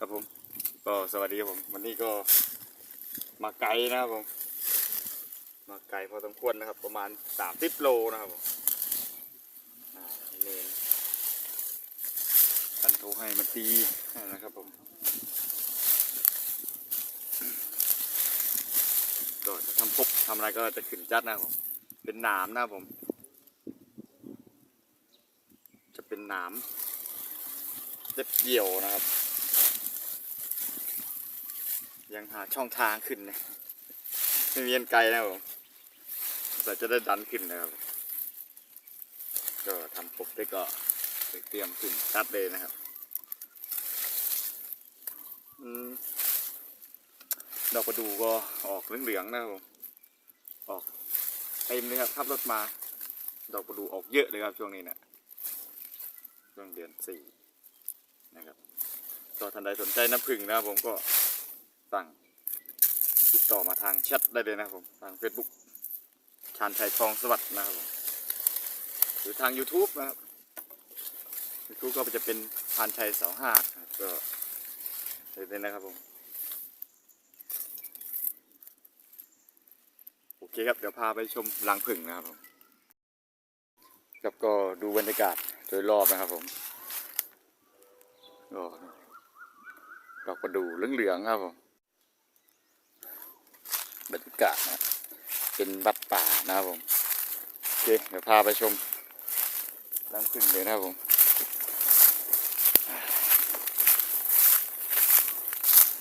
ครับผม ก็สวัสดีครับผมวันนี้ก็มาไกลนะครับผม มาไกลพอสมควรนะครับ ประมาณสามสิบโลนะครับผมอ่าเนนท่านโทรให้มาตีนะครับผมก็จะทำพบทำอะไรก็จะขึ้นจัดนะครับผม เป็นหนามนะครับผม จะเป็นหนามเจ็บเดี่ยวนะครับ ยัง หาช่องทางขึ้นนะไม่มีอันไกลนะผมแต่จะได้ดันขึ้นนะครับ ก็ทำปกได้ก็เตรียมขึ้นชัดเลยนะครับอดอกประดูก็ออกเหลืองๆนะครับผมออกเต็มเลยครับขับรถมา ดอกประดูออกเยอะเลยครับช่วงนี้นะช่วงเดือนสี่นะครับก็ท่านใดสนใจน้ำผึ้งนะครับผมก็สั่ง ติดต่อมาทางแชทได้เลยนะครับผม ทาง Facebook ชาญชัยทองสวัสดิ์นะครับผม หรือทาง YouTube นะครับ YouTube ก็จะเป็นชาญชัยสองห้าก็เลยนะครับผม โอเคครับ เดี๋ยวพาไปชมรังผึ่งนะครับผมครับก็ดูบรรยากาศโดยรอบนะครับผมก็ดอกประดู่เหลืองๆครับผม บรรยากาศนะเป็นบัดป่านะครับผมโอเคเดี๋ยวพาไปชมรังผึ่งเลยนะครับผม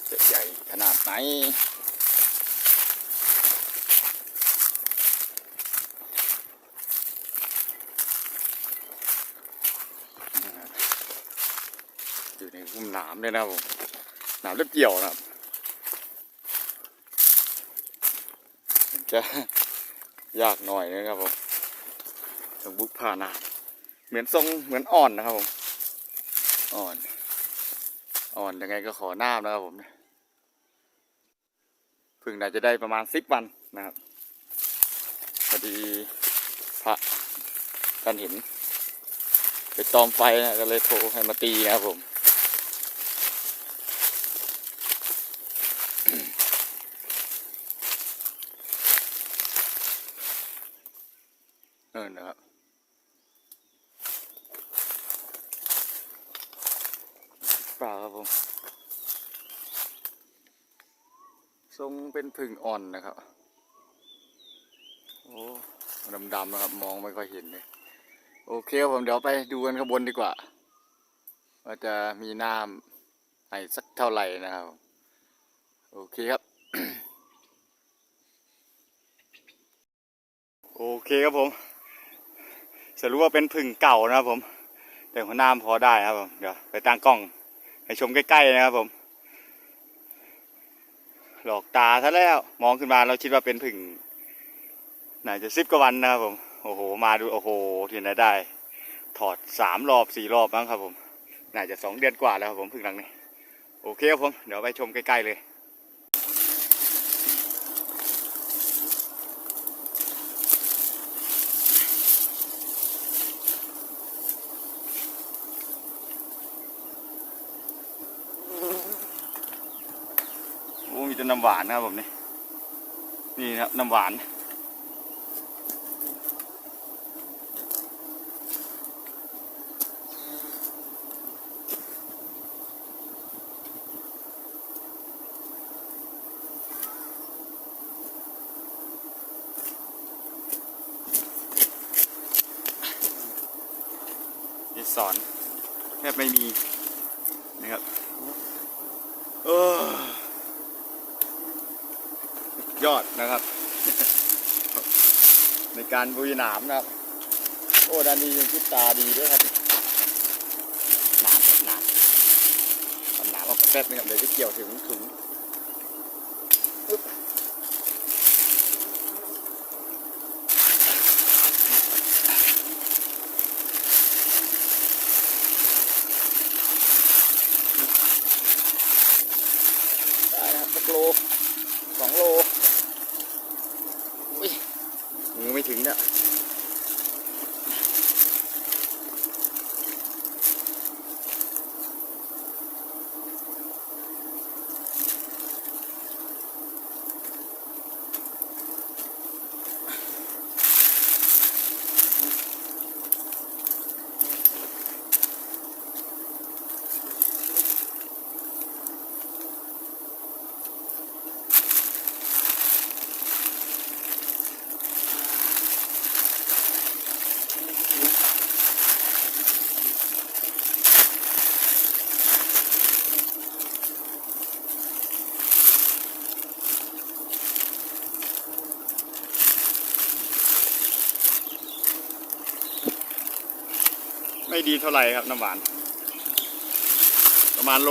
จะใหญ่ขนาดไหนอยู่ในพุ่มหนามเลยนะครับผมหนามเล็บเกี่ยวนะครับ จะยากหน่อยนะครับผมต้องบุกผ่าหนาเหมือนทรงเหมือนอ่อนนะครับผม อ่อน อ่อนยังไงก็ขอน้ำนะครับผมเพึ่งน่าจะได้ประมาณสิบวันนะครับพอดีพระท่านเห็นไปตอมไฟนะก็เลยโทรให้มาตีนะครับผม เออนะครับ เปล่าครับผม ทรงเป็นผึ่งอ่อนนะครับ โอ้ดำๆนะครับ มองไม่ค่อยเห็นเลย โอเคครับผมเดี๋ยวไปดูกันข้างบนดีกว่า ว่าจะมีน้ำให้สักเท่าไหร่นะครับ โอเคครับ โอเคครับผมสรุปว่าเป็นผึ่งเก่านะครับผม แต่หัวหน้าพอได้ครับผม เดี๋ยวไปตั้งกล้อง ไปชมใกล้ๆนะครับผม หลอกตาซะแล้ว มองขึ้นมาเราคิดว่าเป็นผึ่งไหนจะสิบกว่าวันนะครับผม โอ้โห มาดู โอ้โห ที่ไหนได้ ถอดสามรอบสี่รอบบ้างครับผม น่าจะสองเดือนกว่าแล้วครับผมผึ่งหลังนี้ โอเคครับผม เดี๋ยวไปชมใกล้ๆเลย มีแต่น้ำหวานนะครับผมนี่นี่ครับน้ำหวานนี่สอนแทบไม่มีนะครับเออยอดนะครับ ในการบุยหนามนะครับ โอ้ด้านนี้ยังคิดตาดีด้วยครับหนามหนามหนามออกแป๊บนะครับเดี๋ยวจะเกี่ยวถึงถุงอึ๊บได้นะครับสักโลสองโลอุ้ยมือไม่ถึงเนี่ย ดีเท่าไหร่ครับน้ำหวาน ประมาณโล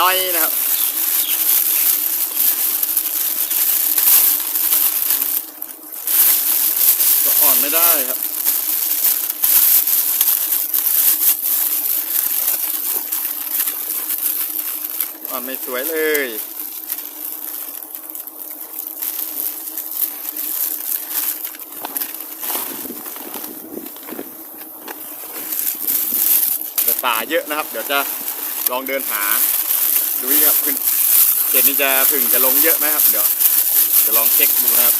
น้อยๆนะครับก็อ่อนไม่ได้ครับอ่อนไม่สวยเลย แต่ป่า เยอะนะครับ เดี๋ยวจะลองเดินหาดูนี่ครับขึ้นเขตนี้จะผึ่งจะลงเยอะไหมครับ เดี๋ยวจะลองเช็คดูนะครับ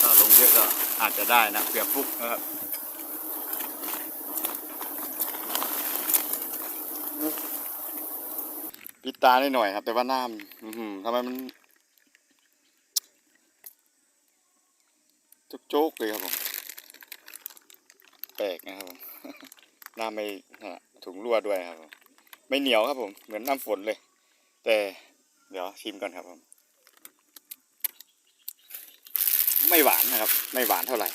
ถ้าลงเยอะก็อาจจะได้นะเผื่อฟุกนะครับปิดตาได้หน่อยครับ แต่ว่าน้ำทำไมมันจ๊กๆเลยครับผมแปลกนะครับผม น้ำไม่ถุงรั่วด้วยครับผมไม่เหนียวครับผม เหมือนน้ำฝนเลย แต่เดี๋ยวชิมก่อนครับผม ไม่หวานนะครับ ไม่หวานเท่าไหร่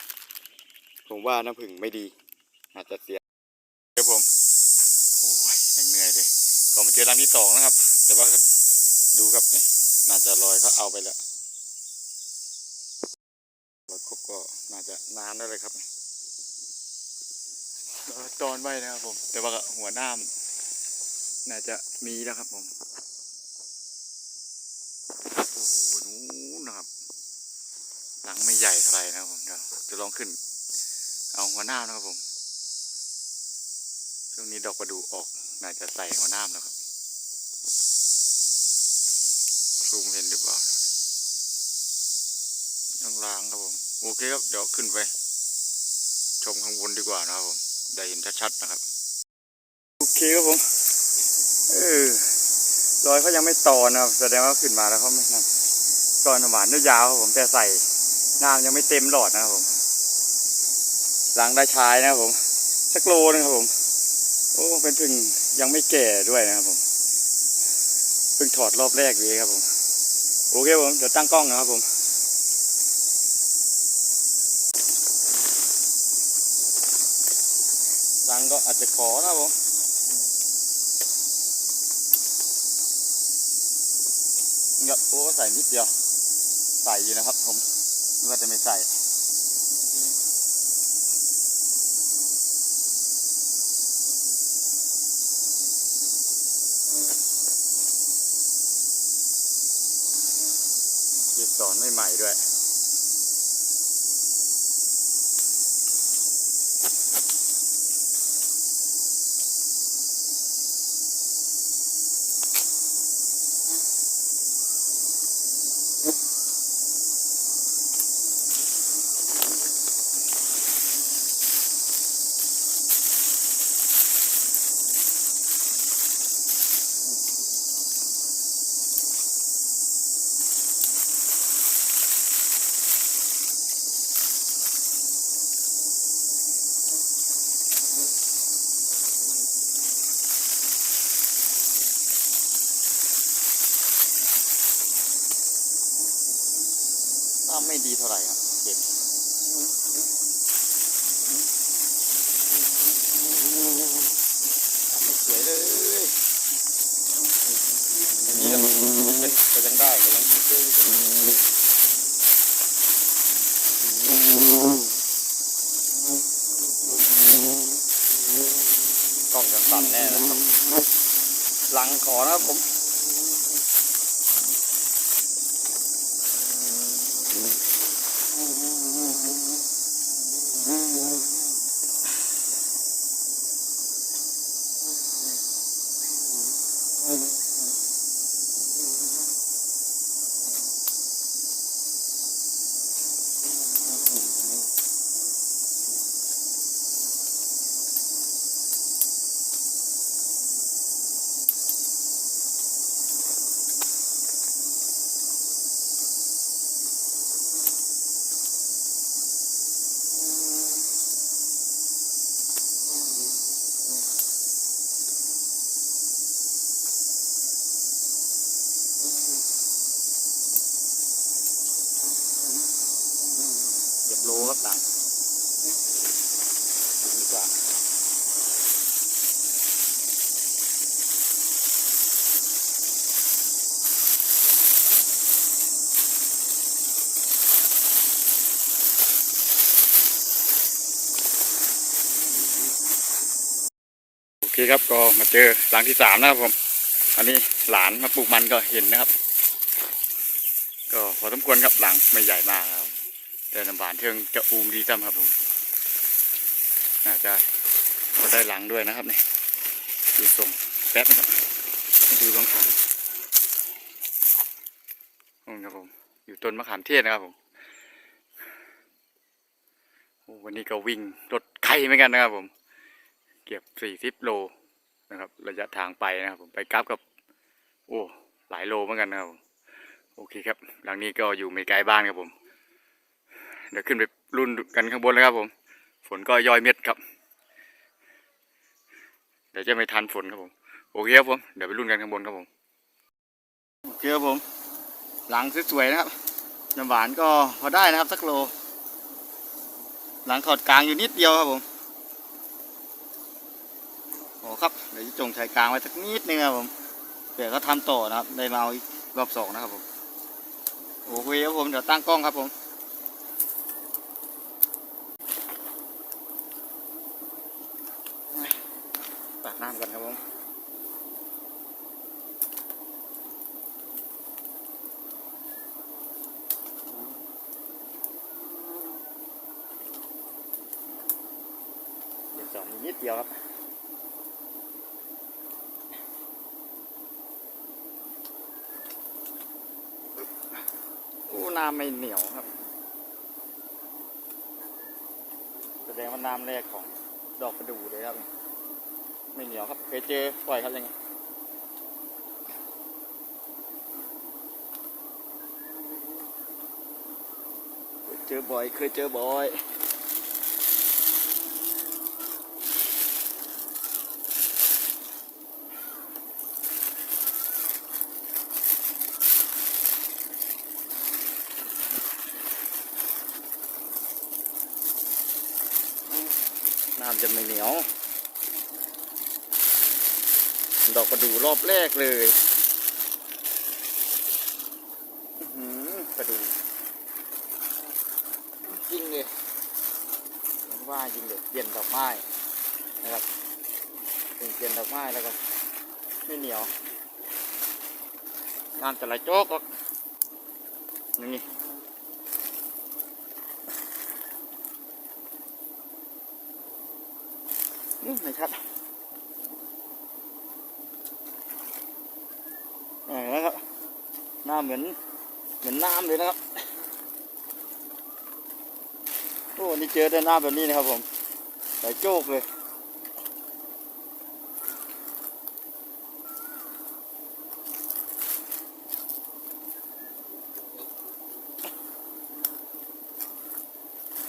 ผมว่าน้ำผึ้งไม่ดี อาจจะเสียครับผมโอ้ยยังเหนื่อยเลยก็มาเจอร้านที่สองนะครับแต่ว่าดูครับนี่น่าจะลอยเขาเอาไปแล้วรถครบก็น่าจะนานแล้เลยครับ ตอนไว้นะครับผม แต่ว่าหัวหน้ามน่าจะมีแล้วครับผมโอ้โหนู้นะครับ หลังไม่ใหญ่เท่าไหร่นะครับผมเดี๋ยวจะลองขึ้น เอาหัวหน้ามนะครับผมช่วงนี้ดอกประดูออกน่าจะใส่หัวหน้ามแล้วครับซูมเห็นหรือเปล่าข้างล่างครับผม โอเคครับ เดี๋ยวขึ้นไป ชมข้างบนดีกว่านะครับผม ได้เห็นชัดๆนะครับ โอเคครับผมเออรอยเขายังไม่ต่อนะครับแสดงว่าขึ้นมาแล้วเขาไม่นั่นก้อนหวานยาวครับผมแต่ใส่น้ำยังไม่เต็มหลอดนะครับผมหลังได้ใช้นะครับผมสักโลนึงครับผม โอ้เป็นพึ่งยังไม่แก่ด้วยนะครับผมเพิ่งถอดรอบแรกเลยครับผม โอเคผมเดี๋ยวตั้งกล้องนะครับผม ตังก็อาจจะขอนะครับผมเงี้ยโอ้ใส่นิดเดียว ใส่อยู่นะครับ ผมนึกว่าจะไม่ใส่ ไม่ดีเท่าไหร่ครับเห็นไม่สวยเลยนี้ก็ก็ยังได้ก็ยังกล้องกันสั่นแน่นะครับหลังขอนะครับผม ต่างดีกว่าโอเคครับก็มาเจอหลังที่สามนะครับผม อันนี้หลานมาปลูกมันก็เห็นนะครับ ก็พอสมควรครับหลังไม่ใหญ่มากครับ แต่ลำบานเทิงจะอูมดีจ้ำครับผมน่าจะก็ได้หลังด้วยนะครับนี่ดูทรงแป๊บนะครับดูลองทางนู่นครับผมอยู่ต้นมะขามเทศนะครับผมวันนี้ก็วิ่งรถไกลเหมือนกันนะครับผม เกือบสี่สิบโลนะครับ ระยะทางไปนะครับผมไปกราฟกับ โอ้หลายโลเหมือนกันนะครับผมโอเคครับ หลังนี้ก็อยู่ไม่ไกลบ้านครับผม เดี๋ยวขึ้นไปรุ่นกันข้างบนเลยครับผม ฝนก็ย่อยเม็ดครับ เดี๋ยวจะไม่ทันฝนครับผม โอเคครับผม เดี๋ยวไปรุ่นกันข้างบนครับผม โอเคครับผม หลังสวยๆนะครับ น้ำหวานก็พอได้นะครับสักโล หลังขอดกลางอยู่นิดเดียวครับผม โอ้ครับ เดี๋ยวจะจงชายกลางไว้สักนิดนึงครับผม เดี๋ยวเขาทำต่อนะครับ ได้มาเอาอีกรอบสองนะครับผม โอเคครับผม เดี๋ยวตั้งกล้องครับผม น้ำก่อนครับผมเดี๋ยวสอนนิดเดียวครับโอ้น้ำไม่เหนียวครับ แสดงว่าน้ำแรกของดอกประดู่เลยครับ ไม่เหนียวครับ เคยเจอปล่อยครับยังไงเคยเจอบ่อย เคยเจอบ่อยน้ำจะไม่เหนียว ดอกประดู่รอบแรกเลยหือประดู่จริงเลยว่าจริงเลยเปลี่ยนดอกไม้นะครับเปลี่ยนดอกไม้แล้วก็ไม่เหนียวน้ำจะไหลโจ๊กออกนี่นี่ไม่ชัด เออนะครับหน้า เหมือนเหมือนน้ำเลยนะครับโอ้นี่เจอได้น้ำแบบนี้นะครับผมใส่โจกเลย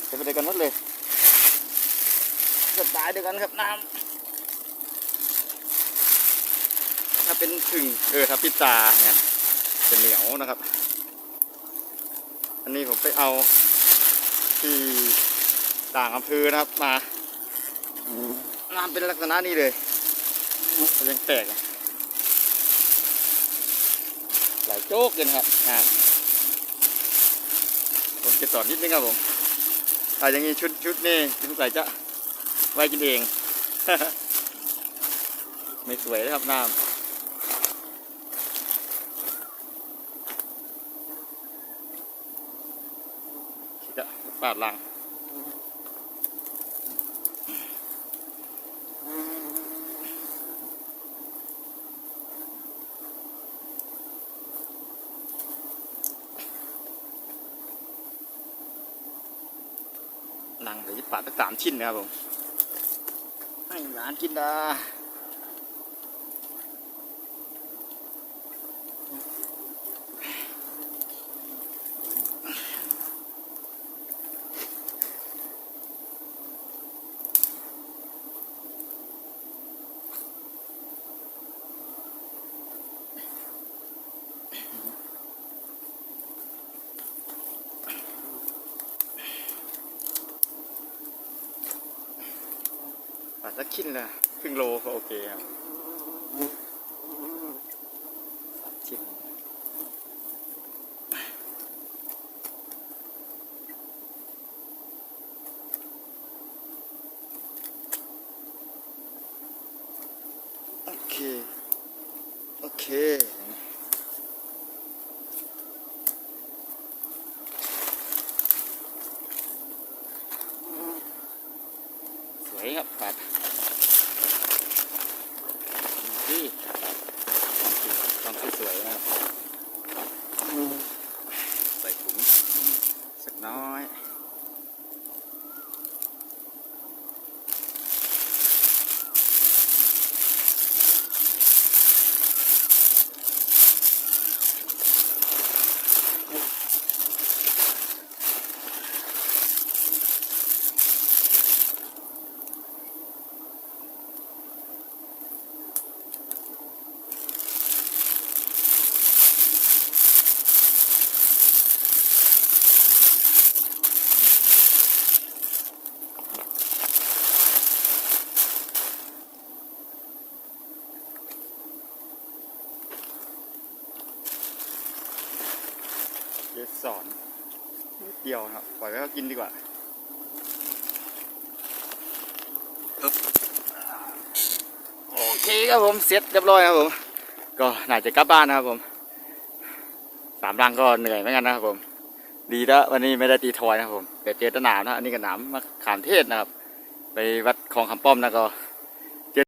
จะไปด้วยกันหมดเลยจะตายด้วยกันครับน้ำถ้าเป็นผึ่งเออถ้าพิซซ่าเนี่ย จะเหนียวนะครับ อันนี้ผมไปเอาที่ต่างอำเภอนะครับมาน้ำเป็นลักษณะนี้เลยมันยังแตกอะไหลโจ๊กเลยครับอ่าผมจะสอนนิดนึงครับผมถ้าอย่างนี้ชุดชุดนี่สงสัยจะไว้กินเอง ไม่สวยนะครับน้ำ จะปาดหลังหนังเดี๋ยวจะปาดตั้งสามชิ้นนะครับผมให้หลานกินดา สักชิ้นละครึ่งโลก็โอเคครับสามชิ้นเค โอเค สวยครับปัดที่ต้องสวยๆนะครับใส่ถุงสักน้อย เดี๋ยว สอนเดียวครับ ปล่อยไว้เขากินดีกว่าโอเคครับผมเสร็จเรียบร้อยครับผม ก็น่าจะกลับบ้านนะครับผมสามรังก็เหนื่อยเหมือนกันนะครับผม ดีแล้ววันนี้ไม่ได้ตีทอยนะครับผมแต่เจอตะหนามนะอันนี้ก็หนามมะขามเทศนะครับ ไปวัดคลองคำป้อมนะก็